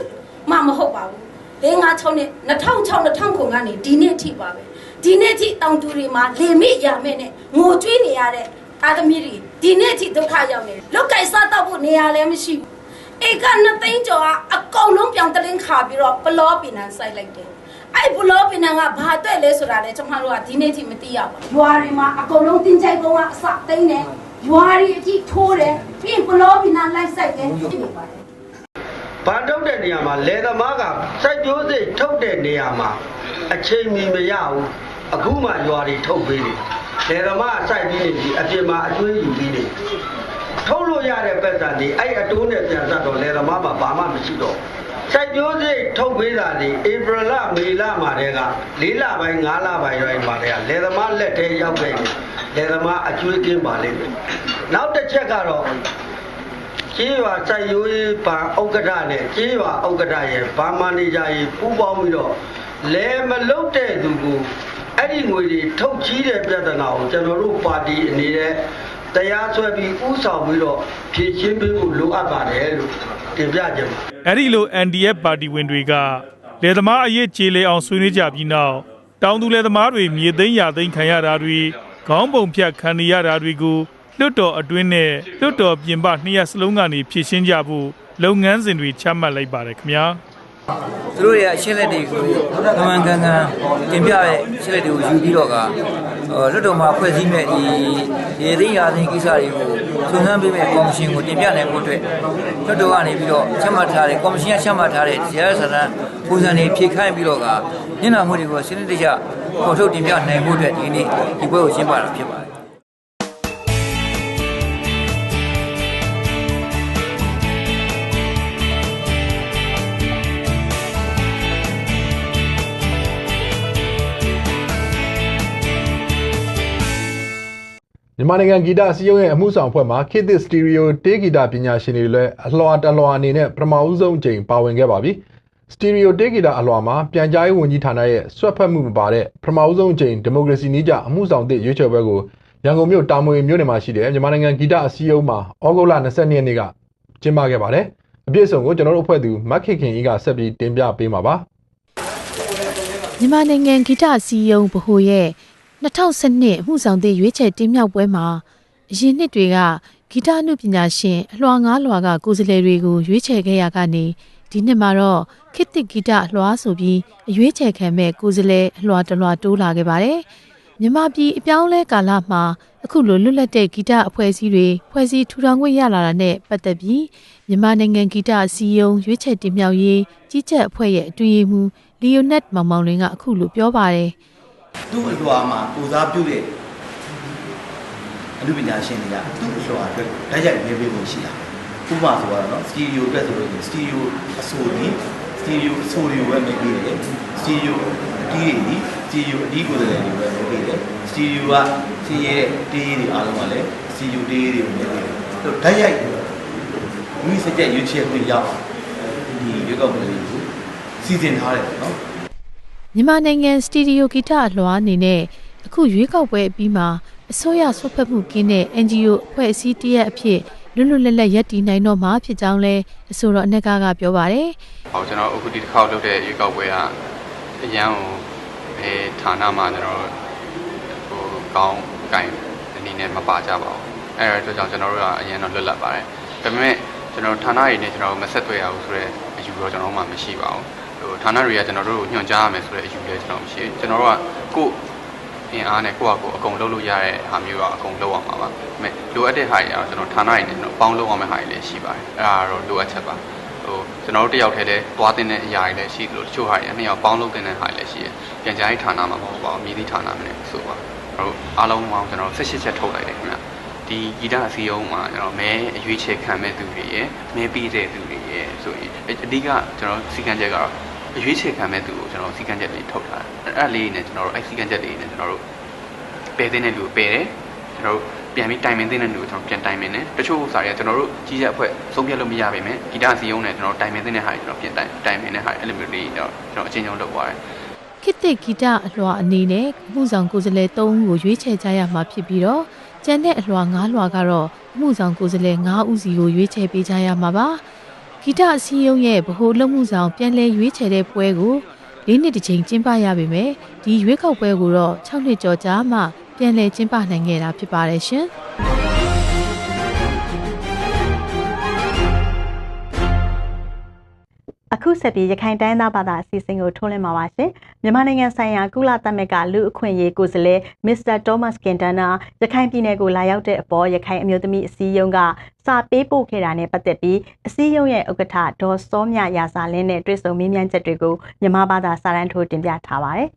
မှမဟုတ်ပါဘူး၄၅6နှစ်2006 2009ကနေဒီနေ့အထိပါပဲဒီနေ့အထိတောင်သူတွေမှာလေမိရမဲ့နဲ့ငိုကြွေးနေရတဲ့အာသမီတွေဒီနေ့အထိဒုက္ခရောက်နေတယ်လုတ်ကိုက်စားတော့ဖို့နေရာလည်းမရှိဘူး ဧကနှစ်သိန်းကျော်ကအကုန်လုံးပြောင်းတလင်းခါပြီးတော့ပလောပင်နန်ဆိုင်လိုက်တယ်အဲ့ဘလောပင်နန်ကဘာအတွက်လဲဆိုတာလဲကျွန်မတို့ကဒီနေ့ထိမသိရပါဘူး။ရွာတွေမှာအကုန်လုံးတင်ကြိုက်ကုန်းကအစသိမ့်တယ်။ရွာတွေအထိထိုးတယ်။ပြီးရင်ဘလောပင်နန်လိုက်ဆိုင်တယ်ဖြစ်နေပါတယ်ဗန်ထုတ်တဲ့နေရာမှာလယ်သမားကစိုက်ပျိုးစိတ်ထုတ်တဲ့နေရာမှာအချိန်မီမရဘူးအခုမှရွာတွေထုတ်ပေးတယ်လယ်သမားစိုက်ပြီးနေပြီအပြင်မှာအကျွေးယူပြီးနေထုတ် လို့ရတဲ့ပတ်စံဒီအဲ့အတိုးနဲ့ပြန်ဆက်တော့လယ်သမားမှာဘာမှမရှိတော့စိုက်ပျိုးစိတ်ထုတ်ပေးတာဒီဧပြီလမေလမှာတည်းက၄လပိုင်း၅လပိုင်းရိုင်းမှာတည်းကလယ်သမားလက်ထဲရောက်ခဲ့တယ်လယ်သမားအကျွေးကင်းပါလိမ့်မယ်နောက်တစ်ချက်ကတော့ကျေးရွာစိုက်ရိုးရေးဗာဥက္ကဋ္ဌနဲ့ကျေးရွာဥက္ကဋ္ဌရဲ့ဗာမန်နေဂျာကြီးပူးပေါင်းပြီးတော့လဲမလုတ်တဲ့သူကိုအဲ့ဒီငွေတွေထုတ်ကြီးတဲ့ပြဿနာကိုကျွန်တော်တို့ပါတီအနေနဲ့ တရားစွဲပြီးဥဆောင်ပြီးတော့ဖြည့်ချင်းပေးဖို့လိုအပ်ပါတယ်လို့တင်ပြကြပါအဲ့ဒီလို NDF ပါတီဝင်တွေကလယ်သမားအရေးကြေလေအောင်ဆွေးနွေးကြပြီးနောက်တောင်သူလယ်သမားတွေမြေသိမ်းရသိမ်းခံရတာတွေခေါင်းပုံဖြတ်ခံရတာတွေကိုလွတ်တော်အတွင်းနဲ့လွတ်တော်ပြင်ပနှစ်ရက်စလုံးကနေဖြည့်ရှင်းကြဖို့လုပ်ငန်းစဉ်တွေချမှတ်လိုက်ပါတယ်ခင်ဗျာ သူတို့ရဲ့အချက်လက်တွေကိုကမှန်ကန်ကန်တင်ပြရဲ့အချက်လက်တွေကိုယူပြီးတော့ကလွတ်တော်မှာဖွဲ့စည်းမဲ့ဒီရေသိမ်းရာသိမ်းကိစ္စတွေကိုဆွေးနွေးပေးမဲ့ကော်မရှင်ကိုတင်ပြနိုင်ဖို့အတွက်လွတ်တော်ကနေပြီးတော့ချက်မှတ်ထားတဲ့ကော်မရှင်ကချက်မှတ်ထားတဲ့တရားစံတန်းပုံစံတွေဖြည့်ခိုင်းပြီးတော့ကညနာမှုတွေကိုစနစ်တကျပေါ်ထုတ်တင်ပြနိုင်ဖို့အတွက်ဒီနေ့ဒီပွဲကိုရှင်းပတာဖြစ်ပါတယ် မြန်မာနိုင်ငံဂီတအစည်းအရုံးရဲ့အမှုဆောင်အဖွဲ့မှာခေတ်သစ်စတီရီယိုတေးဂီတပညာရှင်တွေလည်းအလွှာတလွှာအနေနဲ့ပထမဦးဆုံးအကြိမ်ပါဝင်ခဲ့ပါပြီ။စတီရီယိုတေးဂီတအလွှာမှာပြန်ကြားရေးဝန်ကြီးဌာနရဲ့ဆွတ်ဖက်မှုမပါတဲ့ပထမဦးဆုံးအကြိမ်ဒီမိုကရေစီနည်းကျအမှုဆောင်သစ်ရွေးချယ်ပွဲကိုရန်ကုန်မြို့တာမွေမြို့နယ်မှာရှိတဲ့မြန်မာနိုင်ငံဂီတအစည်းအရုံးမှာဩဂုတ်လ22ရက်နေ့ကကျင်းပခဲ့ပါတယ်။အပြည့်အစုံကိုကျွန်တော်တို့အဖွဲ့သူမက်ခင်ခင်ကြီးကဆက်ပြီးတင်ပြပေးမှာပါ။မြန်မာနိုင်ငံဂီတစီယုံဗဟိုရဲ့ 2012အမှုဆောင်သည့်ရွေးချယ်တင်မြှောက်ပွဲမှာအရင်နှစ်တွေကဂီတအမှုပညာရှင်အလွှာငါးလွှာကကိုယ်စားလှယ်တွေကိုရွေးချယ်ခဲ့ရကနေဒီနှစ်မှာတော့ခေတ်သစ်ဂီတအလွှာဆိုပြီးအရွေးချယ်ခံမဲ့ကိုယ်စားလှယ်အလွှာတစ်လွှာတိုးလာခဲ့ပါတယ်။မြန်မာပြည်အပြောင်းလဲကာလမှာအခုလိုလွတ်လပ်တဲ့ဂီတအဖွဲ့အစည်းတွေဖွဲ့စည်းထူထောင်ခွင့်ရလာတာနဲ့ပတ်သက်ပြီးမြန်မာနိုင်ငံဂီတအစည်းအရုံးရွေးချယ်တင်မြှောက်ရေးကြီးကြပ်အဖွဲ့ရဲ့အတွင်းရေးမှူးလီယိုနက်မောင်မောင်လွင်ကအခုလိုပြောပါတယ် သူ့အလွှာမှာပူစားပြုတဲ့အမှုပညာရှင်တွေကသူ့အလွှာအတွက်တိုက်ရိုက်ရေးပေးဖို့ရှိတာဥပမာဆိုတော့နော်စတီရီယိုအတွက်ဆိုလို့စတီရီယိုအဆိုဒီစတီရီယိုအဆိုတွေဝယ်ပေးတယ်စတီရီယိုအတီးတွေစတီရီယိုအတီးကိုယ်စားလှယ်တွေဝယ်ပေးတယ်စတီရီယိုကစီးရဲတဲ့တေးတွေအားလုံးကလည်းစတီရီယိုတေးတွေကိုဝယ်ပေးတယ်သူတိုက်ရိုက်မိစကြက်ရွေးချယ်ခွင့်ရအောင်ဒီရွေးကောက်ပွဲလေးကိုစီစဉ်ထားတယ်နော် မြန်မာနိုင်ငံစတူဒီယိုဂီတအလွှာအနေနဲ့အခုရွေးကောက်ပွဲအပြီးမှာအစိုးရဆွတ်ဖက်မှုကင်းတဲ့ NGO အဖွဲ့အစည်းတရက်အဖြစ်လွတ်လွတ်လပ်လပ်ရပ်တည်နိုင်တော့မှာဖြစ်ကြောင်းလဲအဆိုတော်အနက်ကကပြောပါတယ်ဟောကျွန်တော်အခုဒီတစ်ခေါက်လုပ်တဲ့ရွေးကောက်ပွဲကအရန်ကိုအဲဌာနမှာကျွန်တော်ဟိုကောင်းကင်အနေနဲ့မပါကြပါဘူးအဲဒါကြောင့်ကျွန်တော်တို့ကအရန်တော့လွတ်လပ်ပါတယ်ဒါပေမဲ့ကျွန်တော်ဌာနတွေနဲ့ကျွန်တော်မဆက်သွယ်ရဘူးဆိုတော့အယူတော့ကျွန်တော်မှမရှိပါဘူးဟို ဌာနတွေကကျွန်တော်တို့ကိုညွှန်ကြားရမယ်ဆိုတဲ့အယူလည်းကျွန်တော်မရှိဘူးကျွန်တော်တို့ကကို့အင်အားနဲ့ကိုယ့်ဟာကိုယ်အကုန်လုပ်လို့ရတဲ့ဟာမျိုးကအကုန်လုပ်အောင်ပါပါဒါပေမဲ့လိုအပ်တဲ့ဟာတွေကတော့ကျွန်တော်ဌာနတွေနဲ့ကျွန်တော်ပေါင်းလုပ်အောင်မယ့်ဟာတွေလည်းရှိပါတယ်အဲ့ဒါကတော့လိုအပ်ချက်ပါဟိုကျွန်တော်တို့တယောက်တည်းလဲသွားတင်တဲ့အရာတွေလည်းရှိသလိုတချို့ဟာတွေအနှစ်ယောက်ပေါင်းလုပ်တင်တဲ့ဟာတွေလည်းရှိတယ်။ပြန်ကြားရေးဌာနမှာမဟုတ်ပါဘူး။မြည်သည့်ဌာနမှာလည်းဆိုပါကျွန်တော်တို့အားလုံးပေါင်းကျွန်တော်16ချက်ထုတ်လိုက်တယ်ခင်ဗျ။ဒီဂီတအစည်းအရုံးမှာကျွန်တော်မဲအရွေးချယ်ခံမဲ့သူတွေရယ်မဲပြီးတဲ့သူတွေရယ်ဆိုရင်အဓိကကျွန်တော်စီကံချက်ကတော့ အရွေးချယ်ခံမဲ့သူကိုကျွန်တော်စီကံချက်တွေထုတ်ထားတယ်။အဲ့အဲ့လေးနဲ့ကျွန်တော်တို့အဲ့စီကံချက်တွေနဲ့ကျွန်တော်တို့ပယ်တဲ့လူကိုပယ်တယ်ကျွန်တော်တို့ပြန်ပြီးတိုင်ပင်တဲ့လူကိုကျွန်တော်ပြန်တိုင်ပင်တယ်တချို့ဥစ္စာတွေကကျွန်တော်တို့ကြီးကြပ်အဖွဲ့ဆုံးဖြတ်လို့မရပါပဲဂီတစီယုံနဲ့ကျွန်တော်တိုင်ပင်တဲ့ဟာတွေကျွန်တော်ပြန်တိုင်တိုင်ပင်တဲ့ဟာတွေအဲ့လိုမျိုးလေးတော့ကျွန်တော်အချင်းချင်းလုပ်သွားတယ်ခခေတ်သစ်ဂီတအလွှာအနေနဲ့အမှုဆောင်ကိုယ်စားလှယ်3ဦးကိုရွေးချယ်ကြရမှာဖြစ်ပြီးတော့ကျန်တဲ့အလွှာ9လွှာကတော့အမှုဆောင်ကိုယ်စားလှယ်9ဦးစီကိုရွေးချယ်ပေးကြရမှာပါ ဂီတအစည်းအရုံးရဲ့ဗဟိုလုံမှုဆောင်ပြန်လည်ရွေးချယ်တဲ့ပွဲကို၄နှစ်တစ်ချိန်ကျင်းပရပေမဲ့ဒီရွေးကောက်ပွဲကိုတော့6နှစ်ကျော်ကြာမှပြန်လည်ကျင်းပနိုင်ခဲ့တာဖြစ်ပါတယ်ရှင်။ အခုဆက်ပြီးရခိုင်တိုင်းသားဘာသာအစီအစဉ်ကိုထုတ်လွှင့်မှာပါရှင်မြန်မာနိုင်ငံဆိုင်ရာကုလသမဂ္ဂလူအခွင့်အရေးကိုယ်စားလှယ်မစ္စတာတောမတ်ကင်တနာရခိုင်ပြည်နယ်ကိုလာရောက်တဲ့အပေါ်ရခိုင်အမျိုးသမီးအစည်းအရုံးကစာပေးပို့ခဲ့တာနဲ့ပတ်သက်ပြီးအစည်းအရုံးရဲ့ဥက္ကဋ္ဌဒေါ်စောမြရာစာလင်းနဲ့တွေ့ဆုံမေးမြန်းချက်တွေကိုမြန်မာဘာသာစာတမ်းထိုးတင်ပြထားပါတယ်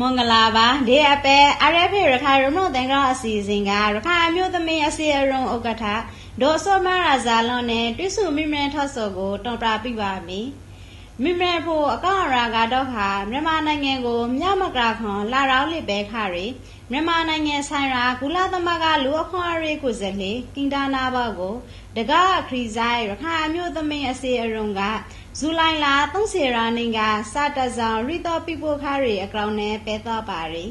မင်္ဂလာပါဒီအပဲ RFA ရခိုင်ရုံးတင်ကအစီအစဉ်ကရခိုင်အမျိုးသမီးအစီအရုံးဥက္ကဋ္ဌဒေါ်စောမရာဇာလွန်နဲ့တွိစုမိမရထဆော့ကိုတော်ပြပြပါမယ်မိမရဖို့အကောင့်ရာကတော့ခါမြန်မာနိုင်ငံကိုမြမကခွန်လာရောက်လိပဲခရီမြန်မာနိုင်ငံဆိုင်ရာကုလသမဂ္ဂလူအခွင့်အရေးကိုစလေကင်တာနာဘောက်ကို တကားခရီးဆိုင်ရခိုင်အမျိုးသမီးအစီအရုံးက ဇူလိုင်လ30ရက်နေ့ကစတဆောင်ရီတော်ပိပိုခါရီအကောင့်နဲ့ပဲတော့ပါရီ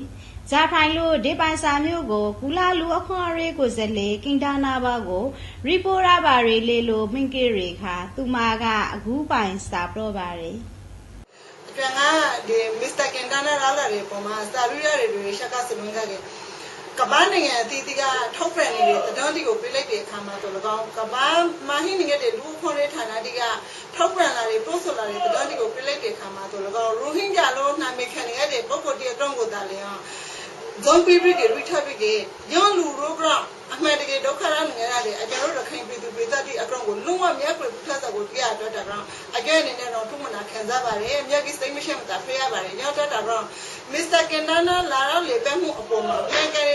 ဂျာဖိုင်လို့ဒီပိုင်စာမျိုးကိုကူလာလူအခွန်အရေးကိုစလေကင်တာနာဘကိုရီပိုရာပါရီလေလိုမင်ကေရီခါသူမကအကူပိုင်စာပြောပါရီပြန်ကဒီမစ္စတာကင်တာနာလာလာတွေပေါ်မှာစာရူရတွေရှက်ကစလုံးကက ကပန်းနိုင်ငံအသီးသီးကထောက်ပံ့နေတဲ့တတော်တီကိုပြလိုက်တဲ့အခါမှာဆို၎င်းကပန်းမဟင်းနေတဲ့လူခွန်ရေးဌာနတီကထောက်ပံ့လာတဲ့ပို့ဆိုလာတဲ့တတော်တီကိုပြလိုက်တဲ့အခါမှာဆို၎င်းရူဟင်ဂျာလို့နာမည်ခံရတဲ့ပုဂ္ဂိုလ်တယောက်တော့ကိုတားလေအောင် ဇွန်ပီပီတွေရိထပ်ပြီးညွန်လူရိုဂရမ်အမှန်တကယ်ဒုက္ခရနေရတယ်အကျဉ်းတို့ရခိုင်ပြည်သူပြည်သားတွေအကောင်ကိုလုံးဝမြတ်ပြဖတ်တာကိုကြည့်ရတော့တာကောင်အကျဉ်းအနေနဲ့တော့ထုမနာခံစားပါတယ်မြတ်ကြီးစိတ်မရှိမှသာဖေးရပါတယ်ညောတော့တာကောင်မစ္စတာကင်နာနာလာတော့လေပဲမှုအပေါ်မှာပြန်ကြဲ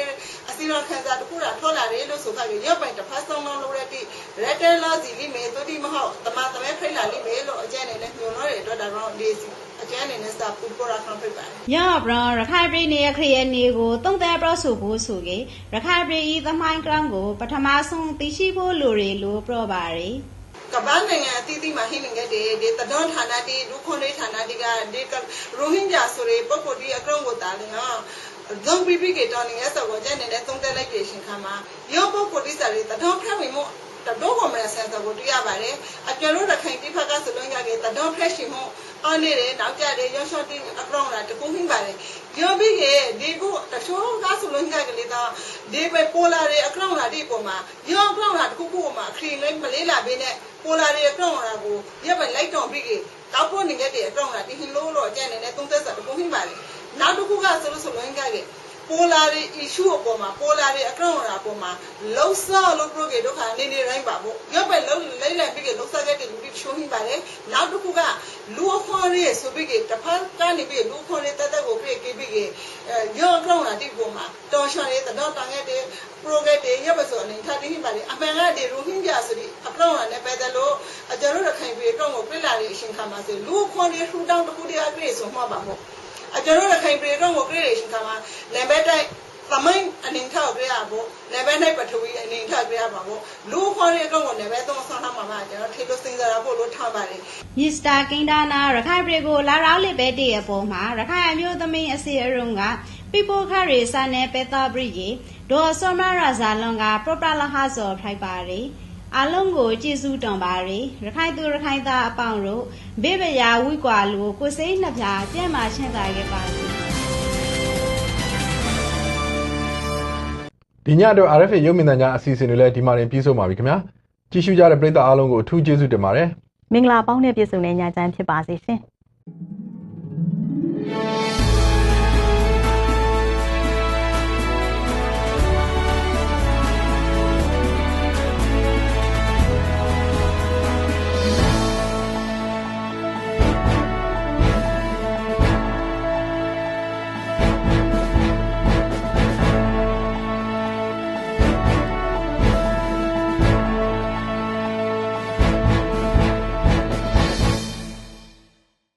အစီရောခံစားတခုတာထောလာတယ်လို့ဆိုကြပြီးရောက်ပိုင်တစ်ဖက်ဆုံးလုံးလို့ရတဲ့ရက်တဲလာစီလိမေတို့ဒီမဟုတ်တမသမဲဖိလာလိမေလို့အကျဉ်းအနေနဲ့ညွှန်လို့ရတော့တာကောင်လေးစီ အကျဉ်းအနေနဲ့စာပူပေါ်တာခံဖိပါတယ်ညဘရရခိုင်ပြည်နယ်ခရီးနေကိုတုံးတဲ့ပရဆိုဖို့ဆိုကေရခိုင်ပြည်ဤသမိုင်းကရမ်ကို ပထမဆုံးသိရှိဖို့လိုရလို့ပြောပါရီကပန်းနိုင်ငံအသီးသီးမှာဟင်းနေခဲ့တဲ့ဒီတဒွန်ဌာနတီဒုခွန်လေးဌာနတီကဒီရိုဟင်ဂျာဆိုတဲ့ပုံပေါ်ဒီအကောင်ကိုတားလင်နော်ဇွန်ပီပီကေတောင်းနေရဆောကိုကျန်နေတဲ့သုံးသက်လိုက်ပြေရှင်ခါမှာရောပုံပေါ်ဒီစားလေးတဒွန်ဖရဝင်မို့တတော့ကမဆန်စကိုတွေ့ရပါတယ်အကျလို့ရခိုင်တိဖက်ကဆိုလို့ရခဲ့တဒွန်ဖရက်ရှင်မို့ အားနေတယ်နောက်ကြတယ်ရောရှော့တင်အကောင်လာတကူဟင်းပါတယ်ပြောပြီးကဒီကိုတချို့ကဆိုလို့ရခဲ့လေတော့ဒီပဲပေါ်လာတဲ့အကောင်လာဒီပေါ်မှာရောအကောင်လာတကူကူမှာခရီးလိုက်မလေးလာပေးနဲ့ပေါ်လာတဲ့အကောင်လာကိုရပဲလိုက်တော့ပြီးကကောက်ဖို့နေခဲ့တဲ့အကောင်လာဒီဟင်းလို့တော့ကျန်နေတဲ့သုံးသက်စတကူဟင်းပါတယ်နောက်တစ်ခုကဆိုလို့ဆိုလို့ရခဲ့ ပေါ်လာတဲ့ issue အပေါ်မှာပေါ်လာတဲ့အကောင့်ရာအပေါ်မှာလုံဆော့လို့ program ဒုက္ခနေနေတိုင်းပါဖို့ရုပ်ပဲလုံလိုက်လိုက်ပြီးကလုံဆော့ခဲ့တဲ့လူတွေချိုးဟင်းပါတယ်နောက်တစ်ခုကလူအခွန်ရေးဆိုပြီးကတစ်ဖက်ကနေပြီးလူခွန်ရေးတက်တက်ကိုပြည့်ကိပြီးကရောအကောင့်ရာတိပေါ်မှာတော်ရှော်ရေးတော့တန်ခဲ့တဲ့ program တွေရုပ်ပဲဆိုအနေထားတင်းပါတယ်အမှန်ကဒီလူဟင်းကြဆိုပြီးအကောင့်ရာနဲ့ပဲတယ်လို့အကျတို့ရခိုင်ပြည်အကောင့်ကိုပြလာတဲ့အရှင်ခါမှာဆိုလူခွန်ရေးထူတောင်းတစ်ခုတည်းအပြည့်ဆိုမှပါမို့ အကျတို့ရခိုင်ပြည်တော့ကိုပြည့်ရရှင်ခါမှာလမ်းဘက်တိုင်းသမင်းအနေထားပြရဖို့လည်းပဲနိုင်ပထဝီအနေထားပြရပါဖို့လူခေါ်တဲ့အကောင်ကိုလည်းပဲသုံးဆောင်ထားမှာပါကျွန်တော်ထေလို့စဉ်းစားရဖို့လို့ထားပါတယ်မစ္စတာကင်ဒါနာရခိုင်ပြည်ကိုလာရောက်လိပဲတည့်အပေါ်မှာရခိုင်အမျိုးသမီးအစီအရုံးကပိပိုခရီစာနယ်ပေတာပရိယေဒေါ်စောမရာဇာလွန်ကပရပလဟဇော်ထိုက်ပါရီ အလုံးကိုကျေးဇူးတင်ပါရီရခိုင်သူရခိုင်သားအပေါင်းတို့ဘေးပရာဝိကွာလူကိုစိတ်နှပြကျဲ့မာရှင်းသာခဲ့ပါစေဒီညတော့ RFA ရုပ်မြင်သံကြားအစီအစဉ်တွေလည်းဒီမှာတင်ပြီးဆုံးပါပြီခင်ဗျာကြည့်ရှုကြတဲ့ပရိသတ်အားလုံးကိုအထူးကျေးဇူးတင်ပါတယ်မင်္ဂလာပေါင်းနဲ့ပြည့်စုံတဲ့ညချမ်းဖြစ်ပါစေရှင်။